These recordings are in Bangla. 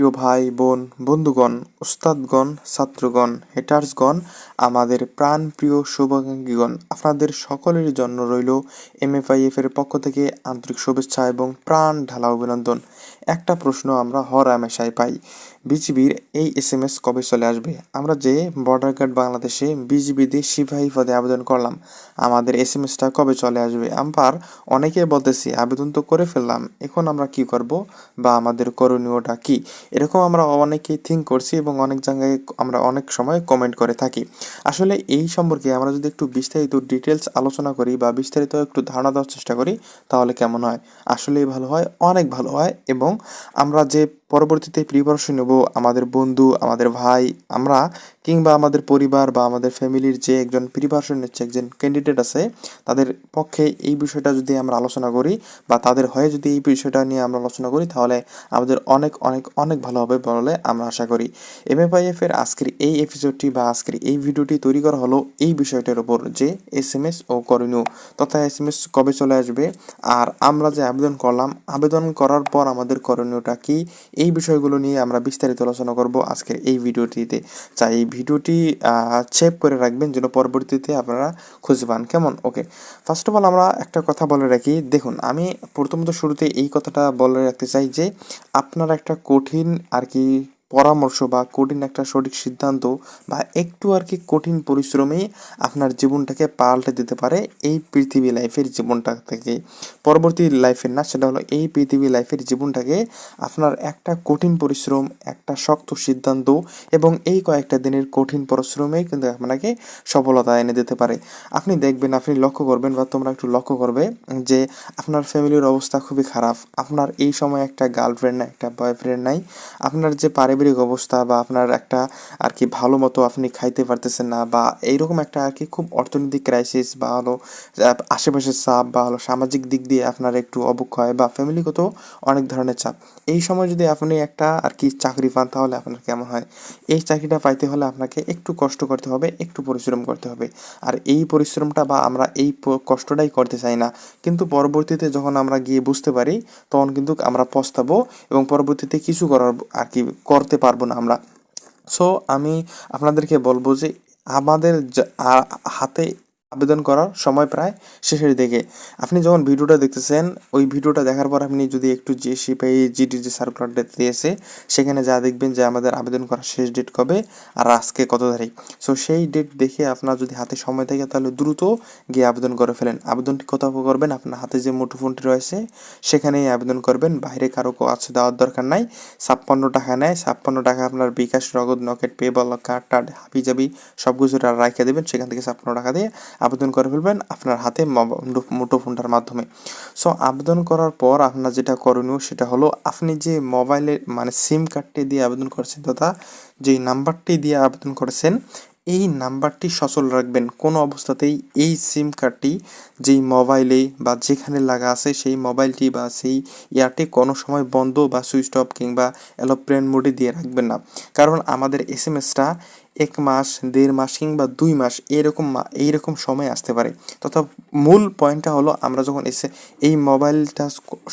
প্রিয় ভাই, বোন, বন্ধুগণ ওস্তাদগণ ছাত্রগণ হেটার্সগণ আমাদের প্রাণ প্রিয় শুভাকাঙ্ক্ষীগণ, আপনাদের সকলের জন্য রইল এমএফআইএফ এর পক্ষ থেকে আন্তরিক শুভেচ্ছা এবং প্রাণ ঢালা অভিনন্দন। একটা প্রশ্ন আমরা হর হামেশাই পাই। বিজিবির এই এস এম এস কবে চলে আসবে? আমরা যে বর্ডার গার্ড বাংলাদেশে বিজিবিতে সিপাহী পদে আবেদন করলাম, আমাদের এস এম এসটা কবে চলে আসবে? আমার অনেকে বলতেছি, আবেদন তো করে ফেললাম, এখন আমরা কি করব? বা আমাদের করণীয়টা কি? এরকম আমরা অনেকেই থিঙ্ক করছি এবং অনেক জায়গায় আমরা অনেক সময় কমেন্ট করে থাকি। আসলে এই সম্পর্কে আমরা যদি একটু বিস্তারিত ডিটেলস আলোচনা করি বা বিস্তারিত একটু ধারণা দেওয়ার চেষ্টা করি, তাহলে কেমন হয়? আসলেই ভালো হয়, অনেক ভালো হয় এবং আমরা যে পরবর্তীতে প্রিপারেশন নেব আমাদের বন্ধু, আমাদের ভাই, আমরা কিংবা আমাদের পরিবার বা আমাদের ফ্যামিলির যে একজন প্রিপারেশন নিচ্ছে, একজন ক্যান্ডিডেট আছে, তাদের পক্ষে এই বিষয়টা যদি আমরা আলোচনা করি বা তাদের হয়ে যদি এই বিষয়টা নিয়ে আমরা আলোচনা করি, তাহলে আমাদের অনেক অনেক অনেক ভালো হবে বলে আমরা আশা করি। এমএফআইএফ এর আজকের এই এপিসোডটি বা আজকের এই ভিডিওটি তৈরি করা হলো এই বিষয়টার উপর যে এস এম এস ও করণীয় তথা এস এম এস কবে চলে আসবে, আর আমরা যে আবেদন করলাম, আবেদন করার পর আমাদের করণীয়টা কি এই বিষয়গুলো নিয়ে আমরা বিস্তারিত আলোচনা করব আজকের এই ভিডিওটিতে। চাই এই ভিডিওটি সেভ করে রাখবেন যেন পরবর্তীতে আপনারা খুঁজে পান। কেমন? ওকে ফার্স্ট অফ অল আমরা একটা কথা বলে রাখি। দেখুন, আমি প্রথমত শুরুতে এই কথাটা বলে রাখতে চাই যে, আপনার একটা কঠিন আর কি পরামর্শ বা কঠিন একটা সঠিক সিদ্ধান্ত বা একটু আর কি কঠিন পরিশ্রমেই আপনার জীবনটাকে পাল্টে দিতে পারে এই পৃথিবী লাইফের জীবনটা থেকে। পরবর্তী লাইফের না, সেটা হলো এই পৃথিবী লাইফের জীবনটাকে আপনার একটা কঠিন পরিশ্রম, একটা শক্ত সিদ্ধান্ত এবং এই কয়েকটা দিনের কঠিন পরিশ্রমেই কিন্তু আপনাকে সফলতা এনে দিতে পারে। আপনি দেখবেন, আপনি লক্ষ্য করবেন বা তোমরা একটু লক্ষ্য করবে যে আপনার ফ্যামিলির অবস্থা খুবই খারাপ। আপনার এই সময় একটা গার্লফ্রেন্ড নাই, একটা বয়ফ্রেন্ড নাই। আপনার যে পারিবারিক পারিবারিক অবস্থা বা আপনার একটা আর কি ভালো মতো আপনি খাইতে পারতেছেন না বা এইরকম একটা আর কি খুব অর্থনৈতিক ক্রাইসিস বা হলো আশেপাশের চাপ বা হলো সামাজিক দিক দিয়ে আপনার একটু অবক্ষয় বা ফ্যামিলিগত অনেক ধরনের চাপ। এই সময় যদি আপনি একটা আর কি চাকরি পান তাহলে আপনার কেমন হয়? এই চাকরিটা পাইতে হলে আপনাকে একটু কষ্ট করতে হবে, একটু পরিশ্রম করতে হবে। আর এই পরিশ্রমটা বা আমরা এই কষ্টটাই করতে চাই না। কিন্তু পরবর্তীতে যখন আমরা গিয়ে বুঝতে পারি, তখন কিন্তু আমরা পস্তাবো এবং পরবর্তীতে কিছু করার আর কি করতে পারব না আমরা। সো আমি আপনাদেরকে বলব যে আমাদের হাতে আবেদন করার সময় প্রায় শেষের দিকে। আপনি যখন ভিডিওটা দেখতেছেন, ওই ভিডিওটা দেখার পর আপনি যদি একটু যে সিপাহি জিডির যে সার্কুলারটা দিয়েছে, সেখানে যা দেখবেন যে আমাদের আবেদন করার শেষ ডেট কবে আর আজকে কত তারিখ। সো সেই ডেট দেখে আপনার যদি হাতে সময় থাকে, তাহলে দ্রুত গিয়ে আবেদন করে ফেলেন। আবেদনটি কোথাও করবেন? আপনার হাতে যে মুঠোফোনটি রয়েছে, সেখানেই আবেদন করবেন। বাইরে কারও আছে দেওয়ার দরকার নাই। ছাপ্পান্ন টাকা নেয়। ছাপ্পান্ন টাকা আপনার বিকাশ, নগদ, নকেট পেবল কার্ড টার্ড হাবি জাবি সব কিছু রাখে দেবেন। সেখান থেকে ছাপ্পান্ন টাকা দিয়ে আবেদন করে ফেলবেন আপনার হাতে মুঠোফোনটার মাধ্যমে। সো আবেদন করার পর আপনার যেটা করণীয় সেটা হলো আপনি যে মোবাইলে মানে সিম কার্ডটি দিয়ে আবেদন করেছেন তথা যেই নাম্বারটি দিয়ে আবেদন করেছেন, এই নাম্বারটি সচল রাখবেন। কোনো অবস্থাতেই এই সিম কার্ডটি যেই মোবাইলে বা যেখানে লাগা আছে সেই মোবাইলটি বা সেই ইয়ারটি কোনো সময় বন্ধ বা সুইচ অফ কিংবা এলোপ্লেন মোডে দিয়ে রাখবেন না। কারণ আমাদের এস এম এসটা এক মাস, দেড় মাস কিংবা দুই মাস এরকম এইরকম সময় আসতে পারে। তথা মূল পয়েন্টটা হলো আমরা যখন এসে এই মোবাইলটা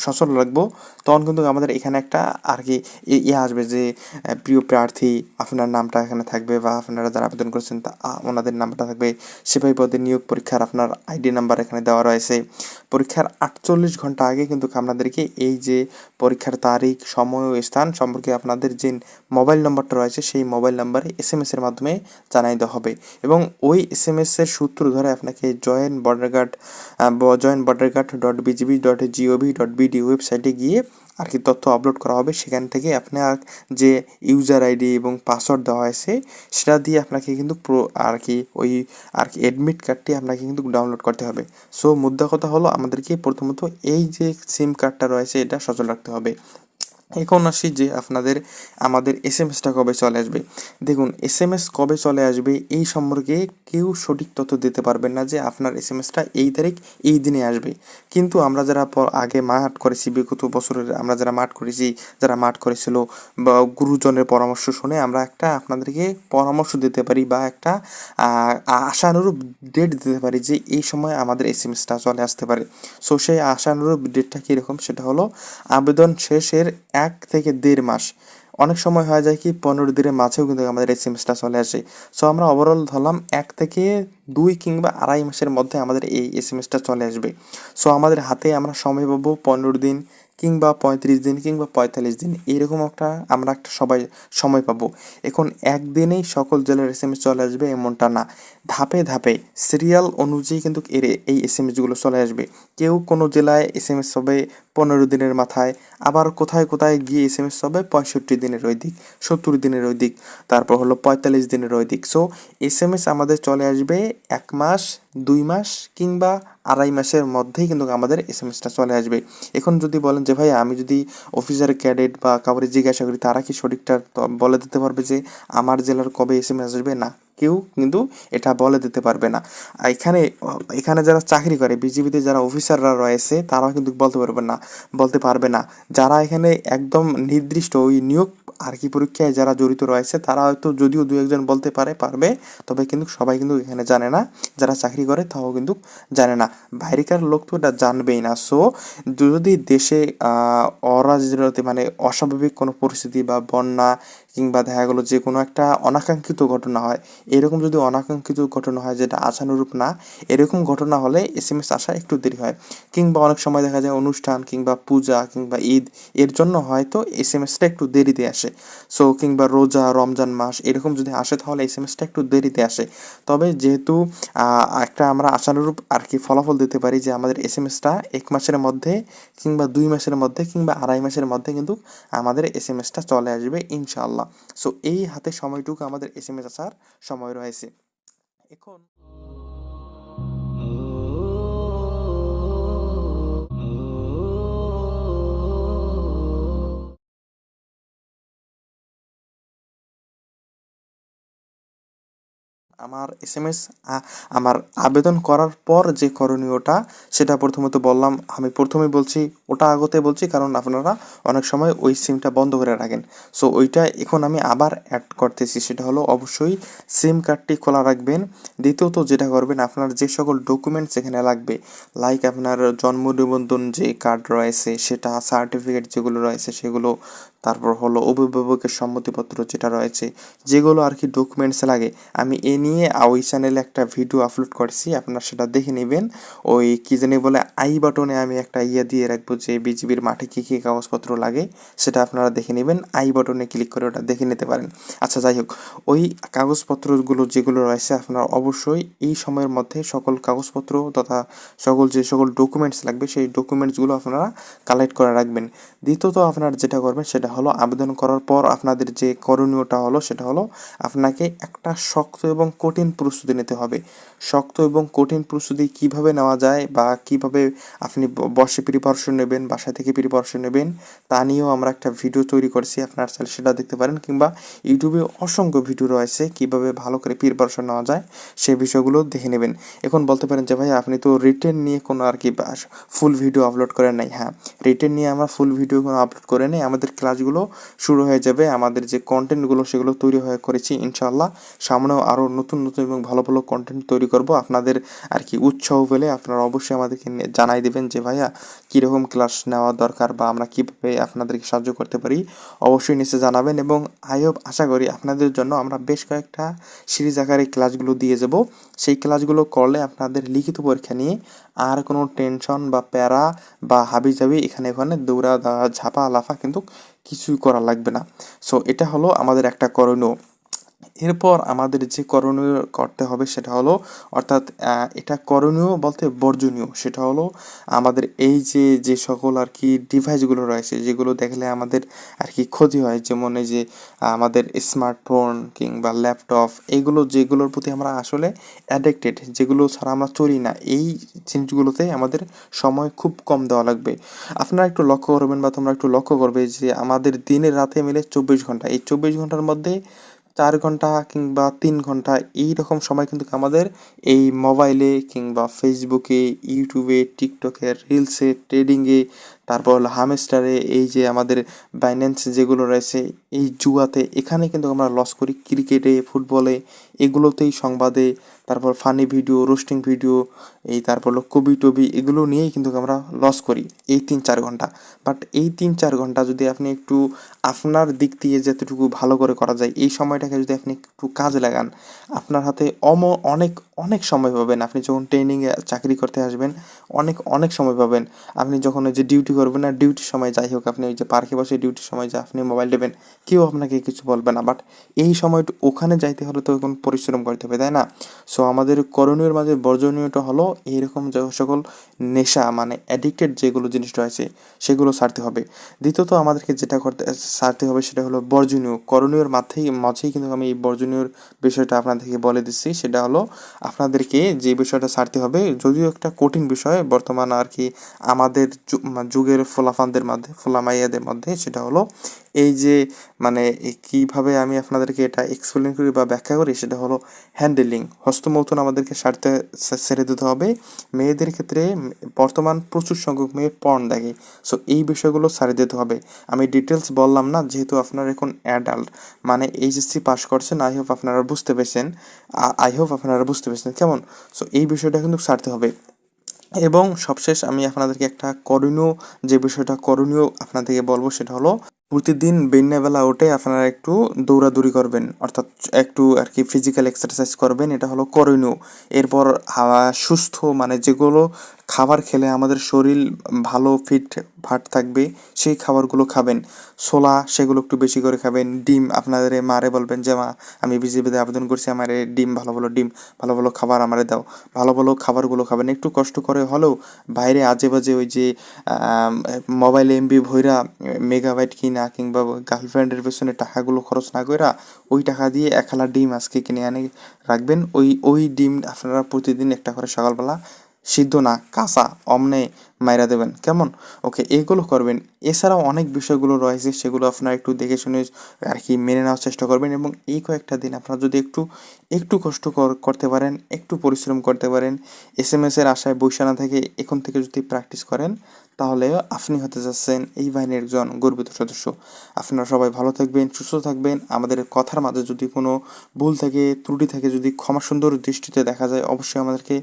সচল রাখব, তখন কিন্তু আমাদের এখানে একটা আর কি ইয়ে আসবে যে প্রিয় প্রার্থী, আপনার নামটা এখানে থাকবে বা আপনারা যারা আবেদন করেছেন তা ওনাদের নামটা থাকবে। সিপাহী পদের নিয়োগ পরীক্ষার আপনার আইডি নাম্বার এখানে দেওয়া রয়েছে। পরীক্ষার আটচল্লিশ ঘণ্টা আগে কিন্তু আপনাদেরকে এই যে পরীক্ষার তারিখ, সময় ও স্থান সম্পর্কে আপনাদের যে মোবাইল নম্বরটা রয়েছে, সেই মোবাইল নম্বরে এস এম এসের মাধ্যমে জানাই দেওয়া হবে। এবং ওই এস এম এসের সূত্র ধরে আপনাকে join border guard join border guard dot BGB dot GOV dot BD ওয়েবসাইটে গিয়ে আর কি তথ্য আপলোড করা হবে, সেখান থেকে আপনার যে ইউজার আইডি এবং পাসওয়ার্ড দেওয়া হয়েছে, সেটা দিয়ে আপনাকে কিন্তু প্রো আর কি ওই আর কি অ্যাডমিট কার্ডটি আপনাকে কিন্তু ডাউনলোড করতে হবে। সো মুদ্রা কথা হলো আমাদেরকে প্রথমত এই যে সিম কার্ডটা রয়েছে, এটা সচল রাখতে হবে। এখন আসি যে আপনাদের, আমাদের এস এম এসটা কবে চলে আসবে? দেখুন এস এম এস কবে চলে আসবে এই সম্পর্কে কেউ সঠিক তথ্য দিতে পারবেন না যে আপনার এস এম এসটা এই তারিখ, এই দিনে আসবে। কিন্তু আমরা যারা আগে মাঠ করেছি, বিগত বছরের আমরা যারা মাঠ করেছি, যারা মাঠ করেছিল বা গুরুজনের পরামর্শ শুনে আমরা একটা আপনাদেরকে পরামর্শ দিতে পারি বা একটা আশানুরূপ ডেট দিতে পারি যে এই সময় আমাদের এস এম এসটা চলে আসতে পারে। সো সেই আশানুরূপ ডেটটা কীরকম? সেটা হলো আবেদন শেষের এক থেকে দেড় মাস। অনেক সময় হয়ে যায় কি, পনেরো দিনের মাঝেও কিন্তু আমাদের এই সেমিস্টার চলে আসে। সো আমরা ওভারঅল ধরলাম এক থেকে দুই কিংবা আড়াই মাসের মধ্যে আমাদের এই সেমিস্টার চলে আসবে। সো আমাদের হাতে আমরা সময় পাবো পনেরো দিন কিংবা পঁয়ত্রিশ দিন কিংবা পঁয়তাল্লিশ দিন, এরকম একটা, আমরা একটা সবাই সময় পাবো। এখন একদিনেই সকল জেলার এস এম এস চলে আসবে এমনটা না। ধাপে ধাপে সিরিয়াল অনুযায়ী কিন্তু এর, এই এস এম এসগুলো চলে আসবে। কেউ কোনো জেলায় এস এম এস হবে পনেরো দিনের মাথায়, আবার কোথায় কোথায় গিয়ে এস এম এস হবে পঁয়ষট্টি দিনের ওই দিক সত্তর দিনের ওই দিক তারপর হলো পঁয়তাল্লিশ দিনের ওই দিক সো এস এম এস আমাদের চলে আসবে এক মাস দুই মাস কিংবা আড়াই মাসের মধ্যেই কিন্তু আমাদের এস এম এসটা চলে আসবে। এখন যদি বলেন যে ভাই আমি যদি অফিসার ক্যাডেট বা কাউরে জিজ্ঞাসা করি, তারা কি সঠিকটা বলে দিতে পারবে যে, আমার জেলার কবে এস এম এস আসবে? না, কেউ কিন্তু এটা বলে দিতে পারবে না। এখানে এখানে যারা চাকরি করে, বিজিবিতে যারা অফিসাররা রয়েছে, তারাও কিন্তু বলতে পারবে না, বলতে পারবে না। যারা এখানে একদম নির্দিষ্ট ওই নিয়োগ আর কি পরীক্ষায় যারা জড়িত রয়েছে, তারা হয়তো যদিও দু একজন বলতে পারে, পারবে, তবে কিন্তু সবাই কিন্তু এখানে জানে না। যারা চাকরি করে, তাও কিন্তু জানে না। বাইরেকার লোক তো এটা জানবেই না। সো যদি দেশে অরাজনীতি মানে অস্বাভাবিক কোনো পরিস্থিতি বা বন্যা কিংবা দেখা গেলো যে কোনো একটা অনাকাঙ্ক্ষিত ঘটনা হয়, এরকম যদি অনাকাঙ্ক্ষিত ঘটনা হয় যেটা আশানুরূপ না, এরকম ঘটনা হলে এস এম এস আসা একটু দেরি হয়। কিংবা অনেক সময় দেখা যায় অনুষ্ঠান কিংবা পূজা কিংবা ঈদ, এর জন্য হয়তো এস এম এসটা একটু দেরিতে আসে। সো কিংবা রোজা, রমজান মাস, এরকম যদি আসে তাহলে এস এম এসটা একটু দেরিতে আসে। তবে যেহেতু একটা আমরা আশানুরূপ আর কি ফলাফল দিতে পারি যে আমাদের এস এম এসটা এক মাসের মধ্যে কিংবা দুই মাসের মধ্যে কিংবা আড়াই মাসের মধ্যে কিন্তু আমাদের এস এম এসটা চলে আসবে ইনশাল্লাহ সো এই হাতে সময়টুকু আমাদের এস এম এস আসার সময় রয়েছে। এখন আমার এস এম এস আমার আবেদন করার পর যে করণীয়টা, সেটা প্রথমত বললাম, আমি প্রথমে বলছি, ওটা আগতে বলছি, কারণ আপনারা অনেক সময় ওই সিমটা বন্ধ করে রাখেন। সো ওইটা এখন আমি আবার অ্যাড করতেছি, সেটা হলো অবশ্যই সিম কার্ডটি খোলা রাখবেন। দ্বিতীয়ত যেটা করবেন, আপনার যে সকল ডকুমেন্টস এখানে লাগবে লাইক আপনার জন্ম নিবন্ধন যে কার্ড রয়েছে, সেটা সার্টিফিকেট যেগুলো রয়েছে, সেগুলো, তারপর হলো অভিভাবকের সম্মতিপত্র যেটা রয়েছে, যেগুলো আর কি ডকুমেন্টস লাগে, আমি এ নিয়ে ওই চ্যানেলে একটা ভিডিও আপলোড করছি, আপনারা সেটা দেখে নেবেন। ওই কী জানি বলে আই বাটনে আমি একটা ইয়ে দিয়ে রাখব যে বিজিবির মাঠে কী কী কাগজপত্র লাগে, সেটা আপনারা দেখে নেবেন। আই বাটনে ক্লিক করে ওটা দেখে নিতে পারেন। আচ্ছা যাই হোক, ওই কাগজপত্রগুলো যেগুলো রয়েছে, আপনারা অবশ্যই এই সময়ের মধ্যে সকল কাগজপত্র তথা সকল যে সকল ডকুমেন্টস লাগবে, সেই ডকুমেন্টসগুলো আপনারা কালেক্ট করে রাখবেন। দ্বিতীয়ত আপনারা যেটা করবেন, সেটা হলো আবেদন করার পর আপনাদের যে করণীয়টা হলো, সেটা হলো আপনাকে একটা শক্ত এবং কঠিন প্রস্তুতি নিতে হবে। শক্ত এবং কঠিন প্রস্তুতি কীভাবে নেওয়া যায় বা কীভাবে আপনি বসে প্রিপারেশন নেবেন বাসা থেকে প্রিপারেশন নেবেন, তা নিয়েও আমরা একটা ভিডিও তৈরি করছি। আপনার চাইলে সেটা দেখতে পারেন কিংবা ইউটিউবে অসংখ্য ভিডিও রয়েছে কীভাবে ভালো করে প্রিপারেশন নেওয়া যায়, সেই বিষয়গুলো দেখে নেবেন। এখন বলতে পারেন যে, ভাই, আপনি তো রিটেন নিয়ে কোনো আর কি ফুল ভিডিও আপলোড করেন নাই। হ্যাঁ রিটেন নিয়ে আমরা ফুল ভিডিও কোনো আপলোড করে নেই। আমাদের ক্লাসগুলো শুরু হয়ে যাবে। আমাদের যে কন্টেন্টগুলো সেগুলো তৈরি হয়ে করেছি ইনশাল্লাহ সামনেও আরও নতুন নতুন নতুন এবং ভালো ভালো কন্টেন্ট তৈরি করব। আপনাদের আর কি উৎসাহ পেলে আপনারা অবশ্যই আমাদেরকে জানাই দেবেন যে, ভাইয়া, কীরকম ক্লাস নেওয়া দরকার বা আমরা কীভাবে আপনাদেরকে সাহায্য করতে পারি? অবশ্যই নিচে জানাবেন এবং আই হোপ আশা করি আপনাদের জন্য আমরা বেশ কয়েকটা সিরিজ আকারে ক্লাসগুলো দিয়ে যাব। সেই ক্লাসগুলো করলে আপনাদের লিখিত পরীক্ষা নিয়ে আর কোনো টেনশন বা প্যারা বা হাবি জাবি এখানে ওখানে দৌড়া ঝাপা লাফা কিন্তু কিছুই করা লাগবে না। সো এটা হলো আমাদের একটা করণীয়। এরপর আমাদের যে করণীয় করতে হবে সেটা হলো, অর্থাৎ এটা করণীয় বলতে বর্জনীয়, সেটা হলো আমাদের এই যে যে সকল আর কি ডিভাইসগুলো রয়েছে, যেগুলো দেখলে আমাদের আর কি ক্ষতি হয়, যেমন এই যে, আমাদের স্মার্টফোন কিংবা ল্যাপটপ এগুলো যেগুলোর প্রতি আমরা আসলে অ্যাডিক্টেড যেগুলো ছাড়া আমরা চলি না, এই জিনিসগুলোতে আমাদের সময় খুব কম দেওয়া লাগবে। আপনারা একটু লক্ষ্য করবেন বা তোমরা একটু লক্ষ্য করবে যে, আমাদের দিনে রাতে মিলে চব্বিশ ঘণ্টা, এই চব্বিশ ঘণ্টার মধ্যে চার ঘণ্টা কিংবা তিন ঘণ্টা এই রকম সময় কিন্তু আমাদের এই মোবাইলে কিংবা ফেসবুকে ইউটিউবে টিকটকে রিলসে ট্রেডিংয়ে তারপর হলো হামেস্টারে এই যে আমাদের বাইন্যান্স যেগুলো রয়েছে এই জুয়াতে এখানে কিন্তু আমরা লস করি। ক্রিকেটে ফুটবলে এগুলোতেই সংবাদে, তারপর ফানি ভিডিও রোস্টিং ভিডিও এই তারপর কবি টবি, এগুলো নিয়েই কিন্তু আমরা লস করি এই তিন চার ঘণ্টা। বাট এই তিন চার ঘণ্টা যদি আপনি একটু আপনার দিক দিয়ে যতটুকু ভালো করে করা যায়, এই সময়টাকে যদি আপনি একটু কাজে লাগান, আপনার হাতে অম অনেক অনেক সময় পাবেন। আপনি যখন ট্রেনিংয়ে চাকরি করতে আসবেন, অনেক অনেক সময় পাবেন। আপনি যখন ওই যে ডিউটি করবেন না ডিউটির সময় যাই হোক, আপনি ওই যে পার্কে বসে ডিউটির সময় যা আপনি মোবাইল নেবেন কেউ আপনাকে কিছু বলবে না। বাট এই সময় ওখানে যাইতে হলে তো এখন পরিশ্রম করতে হবে, তাই না? সো আমাদের করণীয়র মাঝে বর্জনীয়টা হলো এইরকম যে সকল নেশা মানে অ্যাডিক্টেড যেগুলো জিনিস রয়েছে, সেগুলো ছাড়তে হবে। দ্বিতীয়ত আমাদেরকে যেটা করতে ছাড়তে হবে সেটা হলো বর্জনীয়। করণীয়র মাঝেই মাঝেই কিন্তু আমি এই বর্জনীয়র বিষয়টা আপনাদেরকে বলে দিচ্ছি। সেটা হলো আপনাদেরকে যে বিষয়টা ছাড়তে হবে, যদিও একটা কঠিন বিষয়, বর্তমান আর কি আমাদের যুগের ফোলাফানদের মধ্যে, ফোলামাইয়াদের মধ্যে, সেটা হলো এই যে মানে কীভাবে আমি আপনাদেরকে এটা এক্সপ্লেন করি বা ব্যাখ্যা করি, সেটা হলো হ্যান্ডেলিং হস্তমৈথুন আমাদেরকে সারতে সে- ছেড়ে দিতে হবে। মেয়েদের ক্ষেত্রে বর্তমান প্রচুর সংখ্যক মেয়ে পর্ন দেখে। সো এই বিষয়গুলো ছাড়ে দিতে হবে। আমি ডিটেলস বললাম না, যেহেতু আপনারা এখন অ্যাডাল্ট মানে এইচএসসি পাস করছেন আই হোপ আপনারা বুঝতে পেরেছেন। আই হোপ আপনারা বুঝতে পেরেছেন। কেমন? সো এই বিষয়টা কিন্তু সারতে হবে। এবং সবশেষ আমি আপনাদেরকে একটা করণীয়, যে বিষয়টা করণীয় আপনাদেরকে বলব, সেটা হলো প্রতিদিন বেলা উঠে আপনারা একটু দৌড়াদৌড়ি করবেন, অর্থাৎ একটু আর কি ফিজিক্যাল এক্সারসাইজ করবেন, এটা হলো করণীয়। এরপর হাওয়া, সুস্থ মানে যেগুলো খাবার খেলে আমাদের শরীর ভালো ফিট ভাট থাকবে, সেই খাবারগুলো খাবেন। ছোলা, সেগুলো একটু বেশি করে খাবেন। ডিম, আপনাদের মারে বলবেন যে, মা, আমি বিজেপিতে আবেদন করছি, আমার ডিম, ভালো ভালো ডিম, ভালো ভালো খাবার আমারে দাও। ভালো ভালো খাবারগুলো খাবেন। একটু কষ্ট করে হলেও বাইরে আজে বাজে ওই যে মোবাইল এমবি ভইরা মেগাবাইট কিনা কিংবা গার্লফ্রেন্ডের পেছনে টাকাগুলো খরচ না কইরা ওই টাকা দিয়ে এক হালা ডিম আজকে কিনে আনে রাখবেন। ওই ওই ডিম আপনারা প্রতিদিন একটা করে সকালবেলা সিদ্ধ না, কাঁচা, অমনে মাইরা দেবেন। কেমন? ওকে, এগুলো করবেন। এছাড়াও অনেক বিষয়গুলো রয়েছে, সেগুলো আপনারা একটু দেখে শুনে আর কি মেনে নেওয়ার চেষ্টা করবেন এবং এই কয়েকটা দিন আপনারা যদি একটু একটু কষ্ট করতে পারেন, একটু পরিশ্রম করতে পারেন এস এম এসের আশায় বৈশা না থেকে এখন থেকে যদি প্র্যাকটিস করেন তাহলে আপনি হতে যাচ্ছেন এই বাহিনীর একজন গর্বিত সদস্য। আপনারা সবাই ভালো থাকবেন, সুস্থ থাকবেন। আমাদের কথার মাঝে যদি কোনো ভুল থাকে, ত্রুটি থাকে, যদি ক্ষমা সুন্দর দৃষ্টিতে দেখা যায়, অবশ্যই আমাদেরকে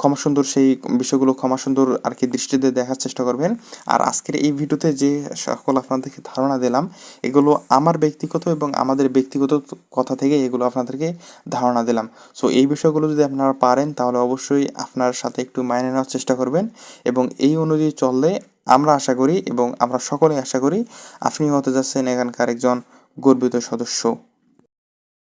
ক্ষমা সুন্দর সেই বিষয়গুলো ক্ষমা সুন্দর আর কি দৃষ্টিতে দেখার চেষ্টা করবেন। আর আজকের এই ভিডিওতে যে সকল আপনাদেরকে ধারণা দিলাম, এগুলো আমার ব্যক্তিগত এবং আমাদের ব্যক্তিগত কথা থেকে এগুলো আপনাদেরকে ধারণা দিলাম। সো এই বিষয়গুলো যদি আপনারা পারেন, তাহলে অবশ্যই আপনার সাথে একটু মাইনে নেওয়ার চেষ্টা করবেন এবং এই অনুযায়ী চললে আমরা আশা করি এবং আমরা সকলেই আশা করি আপনি হতে যাচ্ছেন এখানকার একজন গর্বিত সদস্য।